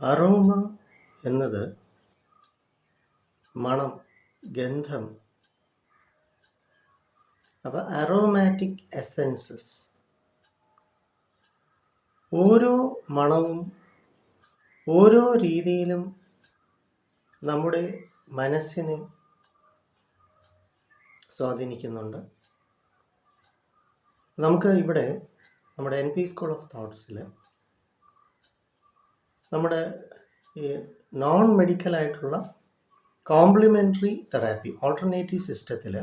Aroma എന്നത് മണം ഗന്ധം. അപ്പോൾ അറോമാറ്റിക് എസെൻസസ് ഓരോ മണവും ഓരോ രീതിയിലും നമ്മുടെ മനസ്സിനെ സ്വാധീനിക്കുന്നുണ്ട്. നമുക്ക് ഇവിടെ നമ്മുടെ എൻ പി സ്കൂൾ ഓഫ് തോട്ട്സിൽ നമ്മുടെ ഈ നോൺ മെഡിക്കലായിട്ടുള്ള കോംപ്ലിമെന്ററി തെറാപ്പി ഓൾട്ടർനേറ്റീവ് സിസ്റ്റത്തിൽ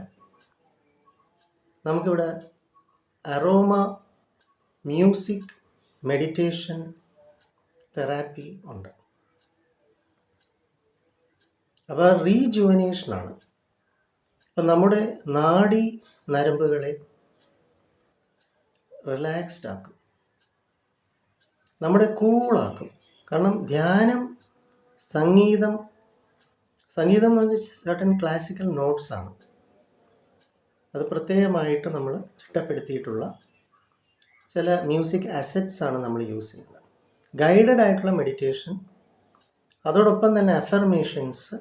നമുക്കിവിടെ അറോമ മ്യൂസിക് മെഡിറ്റേഷൻ തെറാപ്പി ഉണ്ട്. അപ്പോൾ റീജുവനേഷനാണ് അപ്പം നമ്മുടെ നാഡി നരമ്പുകളെ റിലാക്സ്ഡ് ആക്കും. നമ്മുടെ കൂളാക്കും കാരണം ധ്യാനം സംഗീതം സംഗീതം എന്ന് പറഞ്ഞാൽ സർട്ടൻ ക്ലാസിക്കൽ നോട്ട്സ് ആണ്. അത് പ്രത്യേകമായിട്ട് നമ്മൾ ചിട്ടപ്പെടുത്തിയിട്ടുള്ള ചില മ്യൂസിക് അസറ്റ്സ് ആണ് നമ്മൾ യൂസ് ചെയ്യുന്നത്. ഗൈഡഡ് ആയിട്ടുള്ള മെഡിറ്റേഷൻ അതോടൊപ്പം തന്നെ അഫർമേഷൻസ്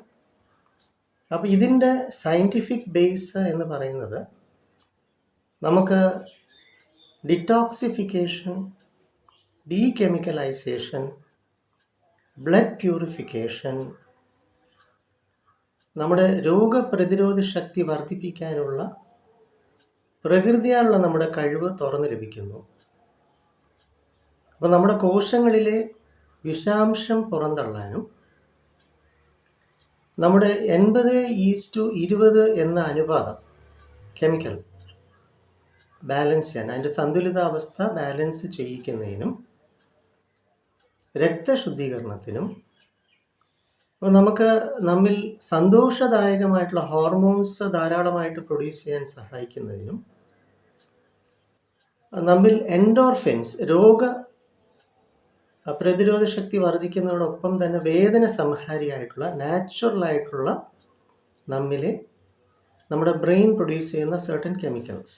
അപ്പോൾ ഇതിന്റെ സയന്റിഫിക് ബേസ് എന്ന് പറയുന്നത് നമുക്ക് ഡിറ്റോക്സിഫിക്കേഷൻ ഡീകെമിക്കലൈസേഷൻ ബ്ലഡ് പ്യൂരിഫിക്കേഷൻ നമ്മുടെ രോഗപ്രതിരോധ ശക്തി വർദ്ധിപ്പിക്കാനുള്ള പ്രകൃതിയാലുള്ള നമ്മുടെ കഴിവ് തുറന്നു ലഭിക്കുന്നു. അപ്പോൾ നമ്മുടെ കോശങ്ങളിലെ വിഷാംശം പുറന്തള്ളാനും നമ്മുടെ എൺപത് ഈസ്റ്റു ഇരുപത് എന്ന അനുപാതം കെമിക്കൽ ബാലൻസ് ചെയ്യാൻ അതിന്റെ സന്തുലിതാവസ്ഥ ബാലൻസ് ചെയ്യിക്കുന്നതിനും രക്തശുദ്ധീകരണത്തിനും അപ്പോൾ നമുക്ക് നമ്മിൽ സന്തോഷദായകമായിട്ടുള്ള ഹോർമോൺസ് ധാരാളമായിട്ട് പ്രൊഡ്യൂസ് ചെയ്യാൻ സഹായിക്കുന്നതിനും നമ്മിൽ എൻഡോർഫിൻസ് രോഗ പ്രതിരോധ ശക്തി വർദ്ധിക്കുന്നതോടൊപ്പം തന്നെ വേദന സംഹാരിയായിട്ടുള്ള നാച്ചുറലായിട്ടുള്ള നമ്മിലെ നമ്മുടെ ബ്രെയിൻ പ്രൊഡ്യൂസ് ചെയ്യുന്ന സെർട്ടൻ കെമിക്കൽസ്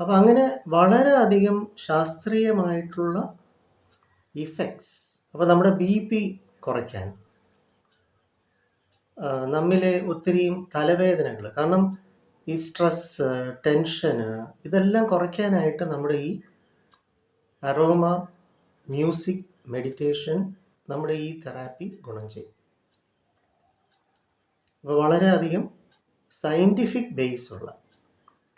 അപ്പോൾ അങ്ങനെ വളരെയധികം ശാസ്ത്രീയമായിട്ടുള്ള ഇഫക്ട്സ് അപ്പോൾ നമ്മുടെ ബി പി കുറയ്ക്കാൻ നമ്മിലെ ഒത്തിരിയും തലവേദനകൾ കാരണം ഈ സ്ട്രെസ് ടെൻഷന് ഇതെല്ലാം കുറയ്ക്കാനായിട്ട് നമ്മുടെ ഈ അറോമ മ്യൂസിക് മെഡിറ്റേഷൻ നമ്മുടെ ഈ തെറാപ്പി ഗുണം ചെയ്യും. അപ്പോൾ വളരെയധികം സയന്റിഫിക് ബേസ് ഉള്ള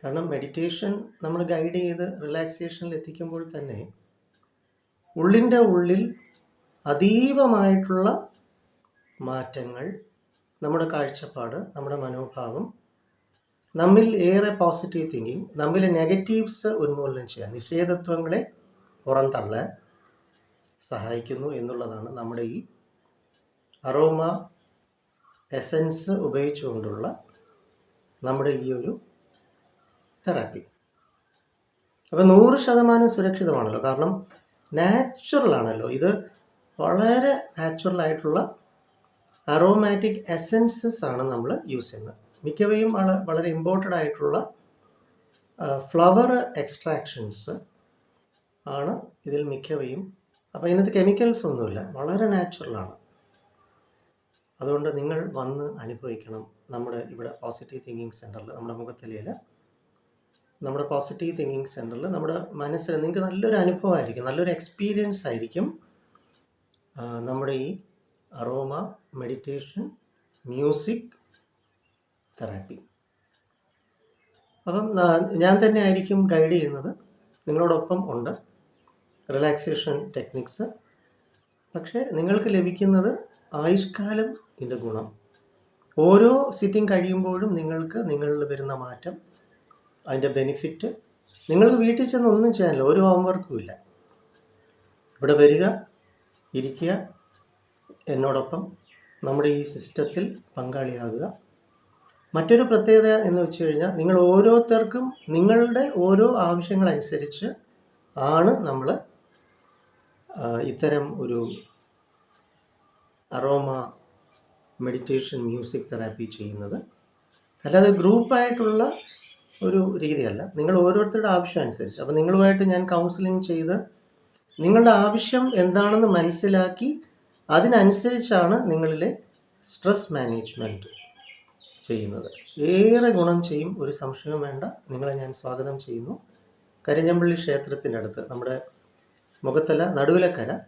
കാരണം മെഡിറ്റേഷൻ നമ്മൾ ഗൈഡ് ചെയ്ത് റിലാക്സേഷനിൽ എത്തിക്കുമ്പോൾ തന്നെ ഉള്ളിന്റെ ഉള്ളിൽ അതീവമായിട്ടുള്ള മാറ്റങ്ങൾ നമ്മുടെ കാഴ്ചപ്പാട് നമ്മുടെ മനോഭാവം നമ്മിൽ ഏറെ പോസിറ്റീവ് തിങ്കിങ് നമ്മിലെ നെഗറ്റീവ്സ് ഉന്മൂലനം ചെയ്യാൻ നിഷേധത്വങ്ങളെ പുറന്തള്ളാൻ സഹായിക്കുന്നു എന്നുള്ളതാണ് നമ്മുടെ ഈ അറോമ എസൻസ് ഉപയോഗിച്ചുകൊണ്ടുള്ള നമ്മുടെ ഈ ഒരു തെറാപ്പി അപ്പോൾ നൂറ് ശതമാനം സുരക്ഷിതമാണല്ലോ. കാരണം നാച്ചുറൽ ആണല്ലോ. ഇത് വളരെ നാച്ചുറൽ ആയിട്ടുള്ള അറോമാറ്റിക് എസെൻസസ് ആണ് നമ്മൾ യൂസ് ചെയ്യുന്നത്. മിക്കവയും വള- വളരെ ഇമ്പോർട്ടന്റ് ആയിട്ടുള്ള ഫ്ലവർ എക്സ്ട്രാക്ഷൻസ് ആണ് ഇതിൽ മിക്കവയും. അപ്പോൾ ഇതിനകത്ത് കെമിക്കൽസ് ഒന്നുമില്ല വളരെ നാച്ചുറലാണ് അതുകൊണ്ട് നിങ്ങൾ വന്ന് അനുഭവിക്കണം നമ്മുടെ ഇവിടെ പോസിറ്റീവ് തിങ്കിങ് സെന്ററിൽ നമ്മുടെ മുഖത്തലയിൽ നമ്മുടെ പോസിറ്റീവ് തിങ്കിങ് സെന്ററിൽ നമ്മുടെ മനസ്സിൽ നിങ്ങൾക്ക് നല്ലൊരു അനുഭവമായിരിക്കും നല്ലൊരു എക്സ്പീരിയൻസ് ആയിരിക്കും. നമ്മുടെ ഈ അറോമ മെഡിറ്റേഷൻ മ്യൂസിക് തെറാപ്പി അപ്പം ഞാൻ തന്നെ ആയിരിക്കും ഗൈഡ് ചെയ്യുന്നത്. നിങ്ങളോടൊപ്പം ഉണ്ട്. റിലാക്സേഷൻ ടെക്നിക്സ് പക്ഷേ നിങ്ങൾക്ക് ലഭിക്കുന്നത് ആയുഷ്കാലം ഇതിന്റെ ഗുണം. ഓരോ സിറ്റിംഗ് കഴിയുമ്പോഴും നിങ്ങൾക്ക് നിങ്ങളിൽ വരുന്ന മാറ്റം അതിന്റെ ബെനിഫിറ്റ് നിങ്ങൾക്ക് വീട്ടിൽ ചെന്ന് ഒന്നും ചെയ്യാനില്ല. ഒരു ഹോംവർക്കും ഇല്ല. ഇവിടെ വരിക ഇരിക്കുക. എന്നോടൊപ്പം നമ്മുടെ ഈ സിസ്റ്റത്തിൽ പങ്കാളിയാകുക. മറ്റൊരു പ്രത്യേകത എന്ന് വെച്ച് കഴിഞ്ഞാൽ നിങ്ങൾ ഓരോരുത്തർക്കും നിങ്ങളുടെ ഓരോ ആവശ്യങ്ങളനുസരിച്ച് ആണ് നമ്മൾ ഇത്തരം ഒരു അറോമ മെഡിറ്റേഷൻ മ്യൂസിക് തെറാപ്പി ചെയ്യുന്നത്. അല്ലാതെ ഗ്രൂപ്പായിട്ടുള്ള ഒരു രീതിയല്ല. നിങ്ങൾ ഓരോരുത്തരുടെ ആവശ്യം അനുസരിച്ച്. അപ്പോൾ നിങ്ങളുമായിട്ട് ഞാൻ കൗൺസിലിംഗ് ചെയ്ത് നിങ്ങളുടെ ആവശ്യം എന്താണെന്ന് മനസ്സിലാക്കി അതിനനുസരിച്ചാണ് നിങ്ങളിലെ സ്ട്രെസ് മാനേജ്മെന്റ് ചെയ്യുന്നത്. ഏറെ ഗുണം ചെയ്യും ഒരു സംശയവും വേണ്ട. നിങ്ങളെ ഞാൻ സ്വാഗതം ചെയ്യുന്നു. കരിഞ്ഞമ്പള്ളി ക്ഷേത്രത്തിന്റെ അടുത്ത് നമ്മുടെ മുഖത്തല നടുവിലക്കര.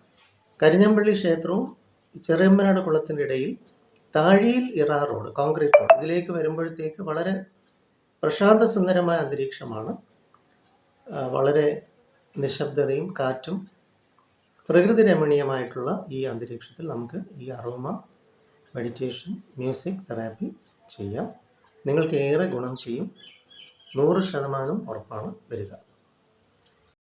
കരിഞ്ഞമ്പള്ളി ക്ഷേത്രവും ചെറിയമ്പനാട് കുളത്തിന്റെ ഇടയിൽ താഴിയിൽ ഇറ റോഡ് കോൺക്രീറ്റ് റോഡ്. ഇതിലേക്ക് വരുമ്പോഴത്തേക്ക് വളരെ പ്രശാന്ത സുന്ദരമായ അന്തരീക്ഷമാണ് വളരെ നിശബ്ദതയും കാറ്റും പ്രകൃതി രമണീയമായിട്ടുള്ള ഈ അന്തരീക്ഷത്തിൽ നമുക്ക് ഈ അറോമ മെഡിറ്റേഷൻ മ്യൂസിക് തെറാപ്പി ചെയ്യാം. നിങ്ങൾക്ക് ഏറെ ഗുണം ചെയ്യും. നൂറ് ശതമാനം ഉറപ്പാണ് വരിക.